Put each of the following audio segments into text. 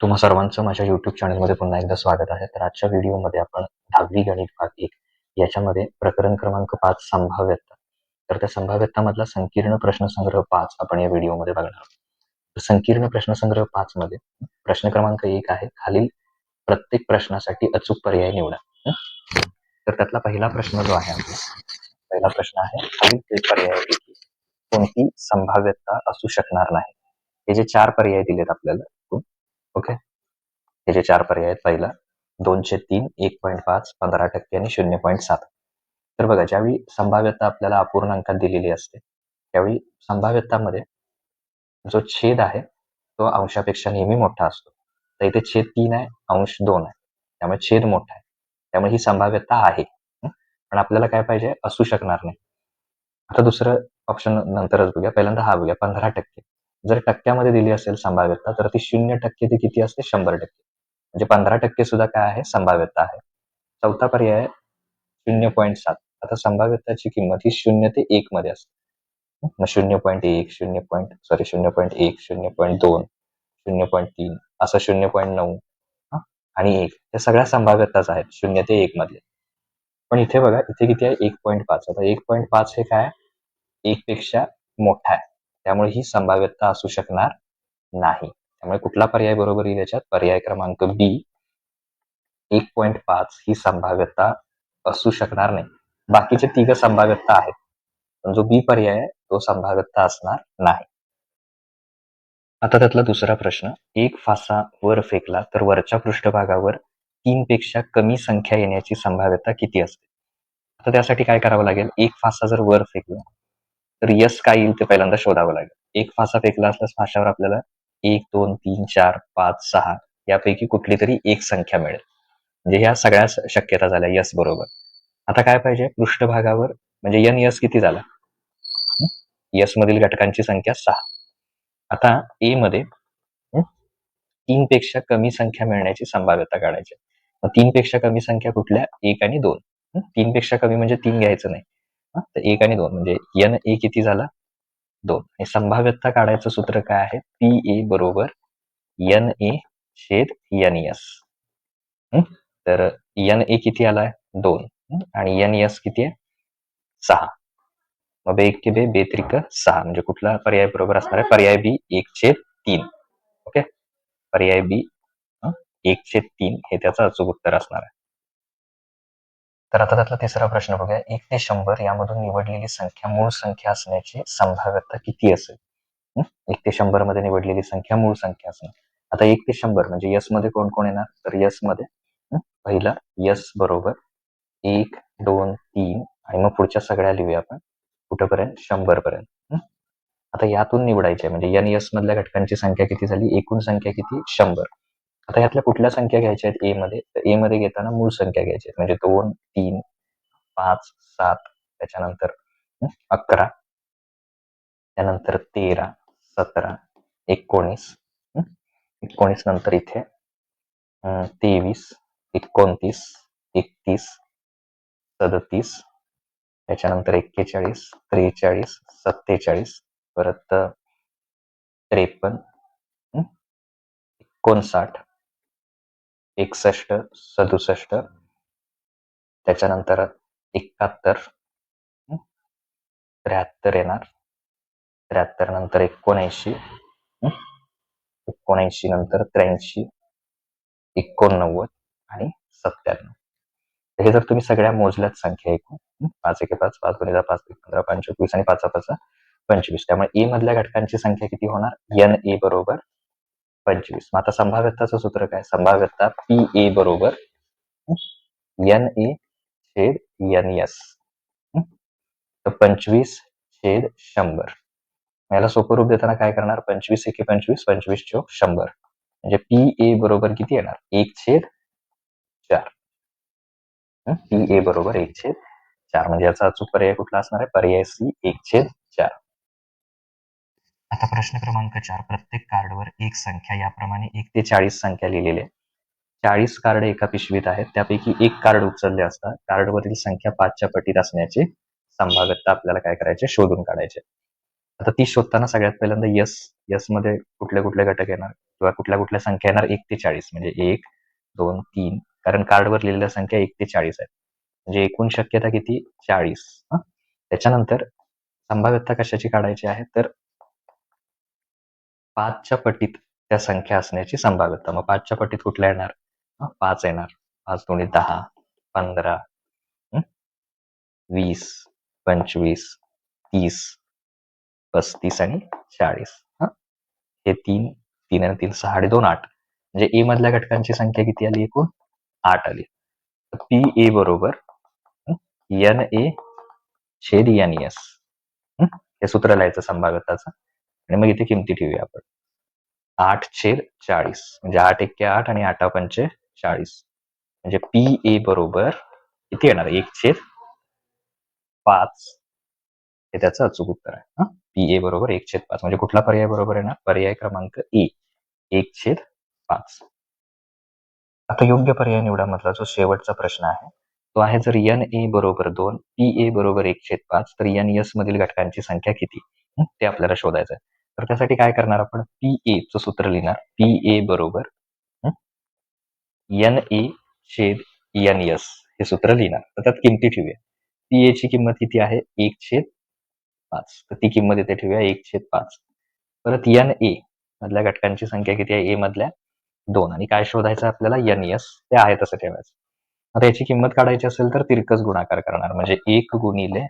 तुम्हा सर्वांचं माझ्या युट्यूब चॅनलमध्ये पुन्हा एकदा स्वागत आहे. तर आजच्या व्हिडिओमध्ये आपण दहावी गणित भाग एक याच्यामध्ये प्रकरण क्रमांक पाच संभाव्यता. तर त्या संभाव्यतामधला संकीर्ण प्रश्नसंग्रह पाच आपण या व्हिडिओमध्ये बघणार आहोत. संकीर्ण प्रश्नसंग्रह पाच मध्ये प्रश्न क्रमांक एक आहे खालील प्रत्येक प्रश्नासाठी अचूक पर्याय निवडा. तर त्यातला पहिला प्रश्न जो आहे आपला पहिला प्रश्न आहे खालील ते पर्यायापैकी कोणती संभाव्यता असू शकणार नाही. हे जे चार पर्याय दिलेत आपल्याला ओके? हे जे चार पर्याय आहेत. पहिला दोनशे तीन एक पॉईंट पाच पंधरा टक्के आणि शून्य पॉईंट सात. तर बघा ज्यावेळी संभाव्यता आपल्याला अपूर्णांकात दिलेली असते त्यावेळी संभाव्यतामध्ये जो छेद आहे तो अंशापेक्षा नेहमी मोठा असतो. तर इथे छेद तीन आहे अंश दोन आहे. त्यामुळे छेद मोठा आहे. त्यामुळे ही संभाव्यता आहे. पण आपल्याला काय पाहिजे? असू शकणार नाही. आता दुसरं ऑप्शन नंतरच बघूया. पहिल्यांदा हा बघूया. पंधरा टक्के. जर टक्क्यामध्ये दिली असेल संभाव्यता तर ती शून्य टक्के ती किती असते? शंभर टक्के. म्हणजे पंधरा टक्के सुद्धा काय आहे? संभाव्यता आहे. चौथा पर्याय शून्य पॉईंट सात. आता संभाव्यताची किंमत ही शून्य ते एक मध्ये असते. मग शून्य पॉईंट एक शून्य पॉईंट सॉरी शून्य पॉईंट एक शून्य पॉईंट दोन शून्य पॉईंट तीन असं शून्य पॉईंट नऊ आणि एक. या सगळ्या संभाव्यताच आहेत शून्य ते एक मधले. पण इथे बघा इथे किती आहे? एक पॉईंट पाच. आता एक पॉईंट पाच हे काय? एक पेक्षा मोठा आहे. त्यामुळे ही संभाव्यता असू शकणार नाही. त्यामुळे कुठला पर्याय बरोबर येईल याच्यात? पर्याय क्रमांक बी एक पॉईंट पाच ही संभाव्यता असू शकणार नाही. बाकीचे तिघ संभाव्यता आहेत. पण जो बी पर्याय आहे तो संभाव्यता असणार नाही. आता त्यातला दुसरा प्रश्न. एक फासा वर फेकला तर वरच्या पृष्ठभागावर तीन पेक्षा कमी संख्या येण्याची संभाव्यता किती असते? आता त्यासाठी काय करावं लागेल? एक फासा जर वर फेकला तर यस काय येईल ते पहिल्यांदा शोधावं लागेल. एक फासा फेकला असल्यास फाशावर आपल्याला एक दोन तीन चार पाच सहा यापैकी कुठली तरी एक संख्या मिळेल. म्हणजे ह्या सगळ्या शक्यता झाल्या यस बरोबर. आता काय पाहिजे? पृष्ठभागावर म्हणजे यन यस किती झाला? यस मधील घटकांची संख्या सहा. आता ए मध्ये तीन पेक्षा कमी संख्या मिळण्याची संभाव्यता काढायची मग तीन पेक्षा कमी संख्या कुठल्या? एक आणि दोन. तीन पेक्षा कमी म्हणजे तीन घ्यायचं नाही. तर एक आणि दोन. म्हणजे यन ए किती झाला? दोन. आणि संभाव्यता काढायचं सूत्र काय आहे? पी ए बरोबर यन ए छेद यन एस. तर यन ए किती आलाय? दोन. आणि यन एस किती आहे? सहा. मग बे एक के बे बेत्रिक सहा. म्हणजे कुठला पर्याय बरोबर असणार आहे? पर्याय बी एक छेद तीन. ओके? पर्याय बी एक छेद तीन. हे त्याचं अचूक उत्तर असणार आहे. तर आता त्यातला तिसरा प्रश्न बघूया. एक ते शंभर यामधून निवडलेली संख्या मूळ संख्या असण्याची संभाव्यता किती असेल? एक ते शंभरमध्ये निवडलेली संख्या मूळ संख्या असणार आता एक ते शंभर म्हणजे यसमध्ये कोण कोण येणार? तर यसमध्ये पहिला यस बरोबर एक दोन तीन आणि मग पुढच्या सगळ्या लिहूया आपण. कुठंपर्यंत? शंभर पर्यंत आता यातून निवडायचे म्हणजे एन यस मधल्या घटकांची संख्या किती झाली? एकूण संख्या किती? शंभर. आता यातल्या कुठल्या संख्या घ्यायच्या आहेत? ए मध्ये. तर ए मध्ये घेताना मूळ संख्या घ्यायच्या आहेत. म्हणजे दोन तीन पाच सात त्याच्यानंतर अकरा त्यानंतर तेरा सतरा एकोणीस एकोणीस नंतर इथे तेवीस एकोणतीस एकतीस सदतीस त्याच्यानंतर एक्केचाळीस त्रेचाळीस सत्तेचाळीस परत त्रेपन्न एकोणसाठ एकसष्ट सदुसष्ट त्याच्यानंतर एकाहत्तर त्र्याहत्तर येणार. त्र्याहत्तर नंतर एकोणऐंशी एकोणऐंशी नंतर त्र्याऐंशी एकोणनव्वद आणि सत्त्याण्णव. हे जर तुम्ही सगळ्या मोजल्यात संख्या एकूण पाच एक पाच पाच दोन पाच एक पंधरा पंचवीस आणि पाच पाच पंचवीस. त्यामुळे ए मधल्या घटकांची संख्या किती होणार? एन ए बरोबर पंचवीस. मग आता संभाव्यताचं सूत्र काय? संभाव्यता पी ए बरोबर एन ए छेद एन एस तर पंचवीस छेद शंभर. याला सोपं रूप देताना काय करणार? पंचवीस एके पंचवीस पंचवीस चौक शंभर. म्हणजे पी ए बरोबर किती येणार? एक छेद चार. पी ए बरोबर एक छेद चार. म्हणजे याचा अचूक पर्याय कुठला असणार आहे? पर्याय सी एक छेद आता प्रश्न क्रमांक चार. प्रत्येक कार्डवर एक संख्या याप्रमाणे एक ते चाळीस संख्या लिहिलेली आहे. चाळीस कार्ड एका पिशवीत आहेत. त्यापैकी एक कार्ड उचलले असता कार्डवरील संख्या पाचच्या पटीत असण्याची संभाव्यता आपल्याला काय करायचे? शोधून काढायचे. आता ती शोधताना सगळ्यात पहिल्यांदा यस यसमध्ये कुठले कुठले घटक येणार किंवा कुठल्या कुठल्या संख्या येणार? एक ते चाळीस. म्हणजे एक दोन तीन. कारण कार्डवर लिहिलेल्या संख्या एक ते चाळीस आहेत. म्हणजे एकूण शक्यता किती? चाळीस. त्याच्यानंतर संभाव्यता कशाची काढायची आहे? तर पाचच्या पटीत त्या संख्या असण्याची संभाव्यता. मग पाचच्या पटीत कुठल्या येणार? पाच येणार. पाच दोन्ही दहा पंधरा वीस पंचवीस तीस पस्तीस आणि चाळीस. हे? तीन तीन आणि तीन सहा आणि दोन आठ. म्हणजे ए मधल्या घटकांची संख्या किती आली एकूण? आठ आली. पी ए बरोबर एन ए छेद एन एस. हे सूत्र लिहायचं संभाव्यताचं. आणि मग इथे किमती ठेवूया आपण. आठ छेद चाळीस. म्हणजे आठ एक्के आठ आणि आठा पंचे चाळीस. म्हणजे पी ए बरोबर किती येणार एक छेद पाच. हे त्याचं अचूक उत्तर आहे. पी ए बरोबर एक छेद पाच. म्हणजे कुठला पर्याय बरोबर येणार पर्याय क्रमांक ए. एक छेद पाच. आता योग्य पर्याय निवडा मधला जो शेवटचा प्रश्न आहे तो आहे जर एन ए बरोबर दोन पी ए बरोबर एक छेद पाच तर एन एस मधील घटकांची संख्या किती? ते आपल्याला शोधायचं आहे. तर त्यासाठी काय करणार आपण? पी ए च सूत्र लिहिणार. पी ए बरोबर एन ए छेद एन एस हे सूत्र लिहिणार. तर त्यात किमती ठेवूया. पी ए ची किंमत किती आहे? एक छेद पाच. तर ती किंमत इथे ठेवूया एक छेद पाच. परत एन ए मधल्या घटकांची संख्या किती आहे? ए मधल्या दोन. आणि काय शोधायचं आपल्याला? N S. ते आहे तसं ठेवायचं. आता याची किंमत काढायची असेल तर तिरकस गुणाकार करणार. म्हणजे एक गुणिले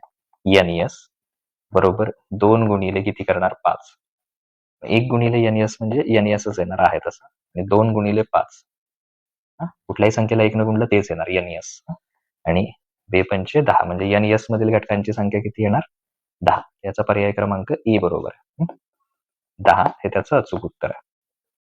एन एस बरोबर दोन गुणिले किती करणार? पाच. एक गुणिले एन एस म्हणजे एन एसच येणार आहे तसं. आणि दोन गुणिले पाच. हा, कुठल्याही संख्येला एक न गुणलं तेच येणार एन एस आणि बेपंचे दहा. म्हणजे एन एस मधील घटकांची संख्या किती येणार? दहा. याचा पर्याय क्रमांक ई बरोबर आहे. दहा हे त्याचं अचूक उत्तर आहे.